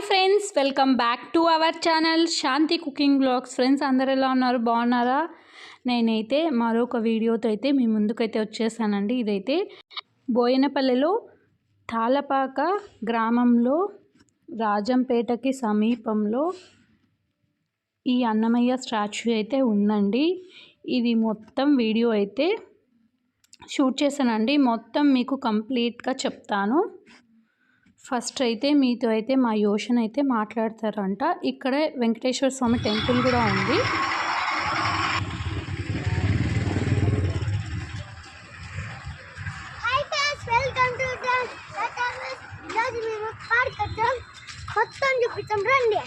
Hi friends welcome back to our channel Shanti cooking blogs friends అందరు ఎలా ఉన్నారు? బాగున్నారా? నేనైతే మరొక వీడియోతో అయితే మీ ముందుకైతే వచ్చేసానండి. ఇదైతే బోయినపల్లెలో తాళపాక గ్రామంలో రాజంపేటకి సమీపంలో ఈ అన్నమయ్య స్టాచ్యూ అయితే ఉందండి. ఇది మొత్తం వీడియో అయితే షూట్ చేశానండి. మొత్తం మీకు కంప్లీట్గా చెప్తాను. ఫస్ట్ అయితే మీతో అయితే మా యోషన్ అయితే మాట్లాడతారంట. ఇక్కడే వెంకటేశ్వర స్వామి టెంపుల్ కూడా ఉంది. హాయ్ మొత్తం రండి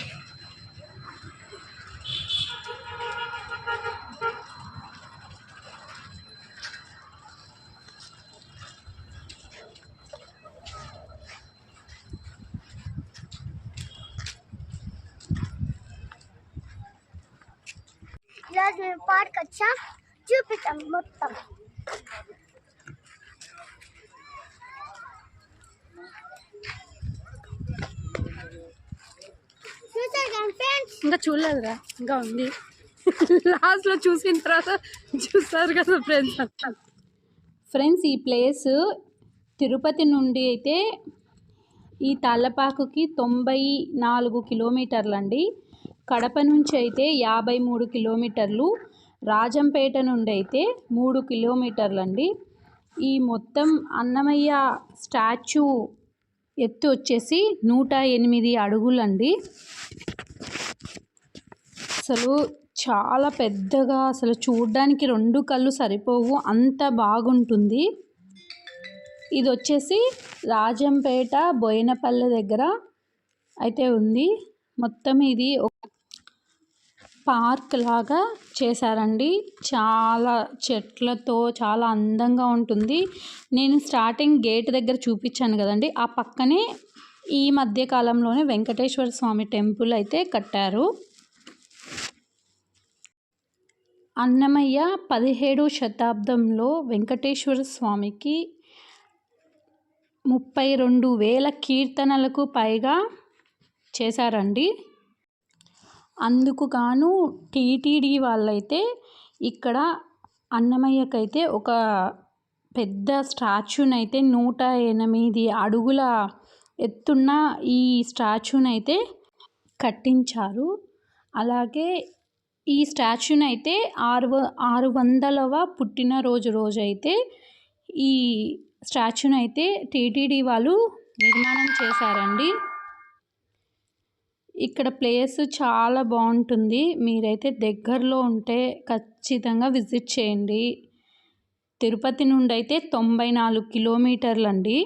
ఈరోజు మేము పార్క్ వచ్చాం చూపిస్తాం మొత్తం ఇంకా చూడలేదురా ఇంకా ఉంది. లాస్ట్లో చూసిన తర్వాత చూస్తారు కదా ఫ్రెండ్స్ ఫ్రెండ్స్ ఈ ప్లేస్ తిరుపతి నుండి అయితే ఈ తల్లపాకుకి తొంభై నాలుగు కిలోమీటర్లు అండి. కడప నుంచి అయితే యాభై మూడు కిలోమీటర్లు రాజంపేట నుండి అయితే మూడు కిలోమీటర్లు అండి ఈ మొత్తం అన్నమయ్య స్టాచ్యూ ఎత్తు వచ్చేసి నూట ఎనిమిది అడుగులండి. అసలు చాలా పెద్దగా అసలు చూడ్డానికి రెండు కళ్ళు సరిపోవు అంత బాగుంటుంది. ఇది వచ్చేసి రాజంపేట బోయినపల్లె దగ్గర అయితే ఉంది. మొత్తం ఇది ఒక పార్క్ లాగా చేశారండి. చాలా చెట్లతో చాలా అందంగా ఉంటుంది. నేను స్టార్టింగ్ గేట్ దగ్గర చూపించాను కదండి. ఆ పక్కనే ఈ మధ్య కాలంలోనే వెంకటేశ్వర స్వామి టెంపుల్ అయితే కట్టారు. అన్నమయ్య పదిహేడో శతాబ్దంలో వెంకటేశ్వర స్వామికి ముప్పై రెండు వేల కీర్తనలకు పైగా చేశారండి. అందుకు గాను టీటీడీ వాళ్ళైతే ఇక్కడ అన్నమయ్యకైతే ఒక పెద్ద స్టాచ్యూనైతే అయితే నూట ఎనిమిది అడుగుల ఎత్తున్న ఈ స్టాచ్యూనైతే అయితే కట్టించారు. అలాగే ఈ స్టాచ్యూనైతే అయితే ఆరు ఆరు వందలవ పుట్టినరోజు రోజు ఈ స్టాచ్యూనైతే అయితే టీటీడీ వాళ్ళు నిర్మాణం చేశారండి. ఇక్కడ ప్లేస్ చాలా బాగుంటుంది. మీరైతే దగ్గరలో ఉంటే ఖచ్చితంగా విజిట్ చేయండి. తిరుపతి నుండి అయితే తొంభై నాలుగు కిలోమీటర్లు అండి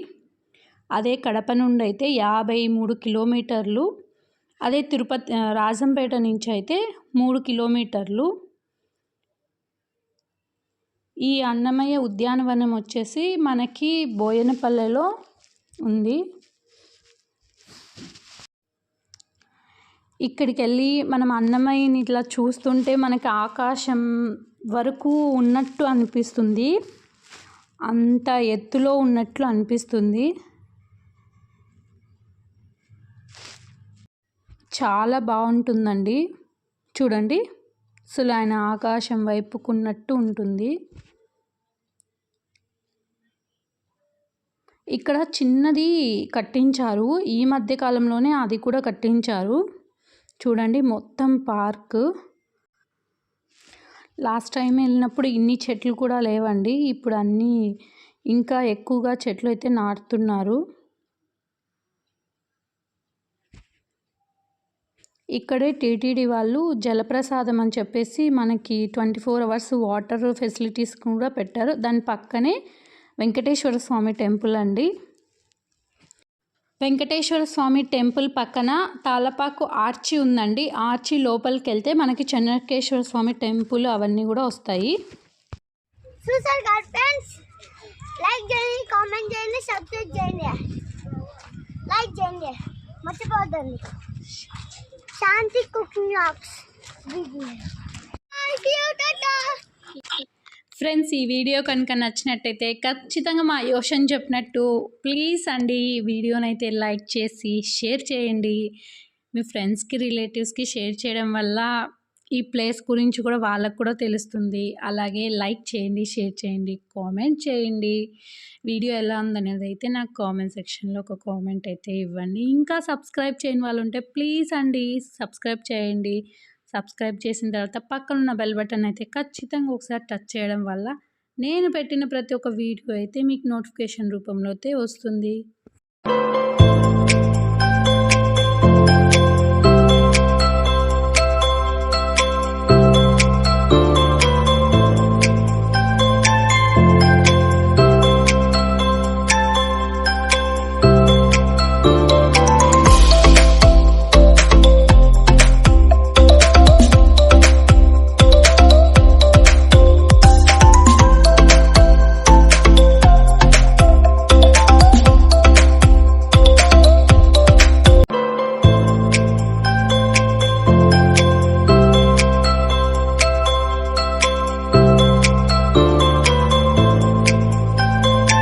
అదే కడప నుండి అయితే యాభై మూడు కిలోమీటర్లు. అదే తిరుపతి రాజంపేట నుంచి అయితే మూడు కిలోమీటర్లు. ఈ అన్నమయ్య ఉద్యానవనం వచ్చేసి మనకి బోయనపల్లెలో ఉంది. ఇక్కడికి వెళ్ళి మనం అన్నమయ్యని ఇట్లా చూస్తుంటే మనకి ఆకాశం వరకు ఉన్నట్టు అనిపిస్తుంది. అంత ఎత్తులో ఉన్నట్లు అనిపిస్తుంది. చాలా బాగుంటుందండి. చూడండి. అసలు ఆయన ఆకాశం వైపుకున్నట్టు ఉంటుంది. ఇక్కడ చిన్నది కట్టించారు. ఈ మధ్య కాలంలోనే అది కూడా కట్టించారు. చూడండి మొత్తం పార్క్. లాస్ట్ టైం వెళ్ళినప్పుడు ఇన్ని చెట్లు కూడా లేవండి. ఇప్పుడు అన్నీ ఇంకా ఎక్కువగా చెట్లు అయితే నాటుతున్నారు. ఇక్కడే టీటీడీ వాళ్ళు జలప్రసాదం అని చెప్పేసి మనకి twenty four hours water facilities కూడా పెట్టారు. దాని పక్కనే వెంకటేశ్వర స్వామి టెంపుల్ అండి. వెంకటేశ్వర స్వామి టెంపుల్ పక్కన తాలపాకు ఆర్చి ఉందండి. ఆర్చి లోపలికి వెళ్తే మనకి చెన్నకేశ్వర స్వామి టెంపుల్ అవన్నీ కూడా వస్తాయి. చూసారు కదా ఫ్రెండ్స్? లైక్ చేయండి కామెంట్ చేయండి సబ్స్క్రైబ్ చేయండి. లైక్ చేయండి. మర్చిపోద్దండి శాంతి కుకింగ్ లాక్స్. ఫ్రెండ్స్ ఈ వీడియో కనుక నచ్చినట్టయితే ఖచ్చితంగా మా యోషన్ చెప్పినట్టు ప్లీజ్ అండి ఈ వీడియోనైతే లైక్ చేసి షేర్ చేయండి. మీ ఫ్రెండ్స్కి రిలేటివ్స్కి షేర్ చేయడం వల్ల ఈ ప్లేస్ గురించి కూడా వాళ్ళకు కూడా తెలుస్తుంది. అలాగే లైక్ చేయండి షేర్ చేయండి కామెంట్ చేయండి. వీడియో ఎలా ఉందనేది అయితే నాకు కామెంట్ సెక్షన్లో ఒక కామెంట్ అయితే ఇవ్వండి. ఇంకా సబ్స్క్రైబ్ చేయని వాళ్ళు ఉంటే ప్లీజ్ అండి సబ్స్క్రైబ్ చేయండి. సబ్స్క్రైబ్ చేసిన తర్వాత పక్కన ఉన్న బెల్ బటన్ అయితే ఖచ్చితంగా ఒకసారి టచ్ చేయడం వల్ల నేను పెట్టిన ప్రతి ఒక్క వీడియో అయితే మీకు నోటిఫికేషన్ రూపంలో అయితే వస్తుంది.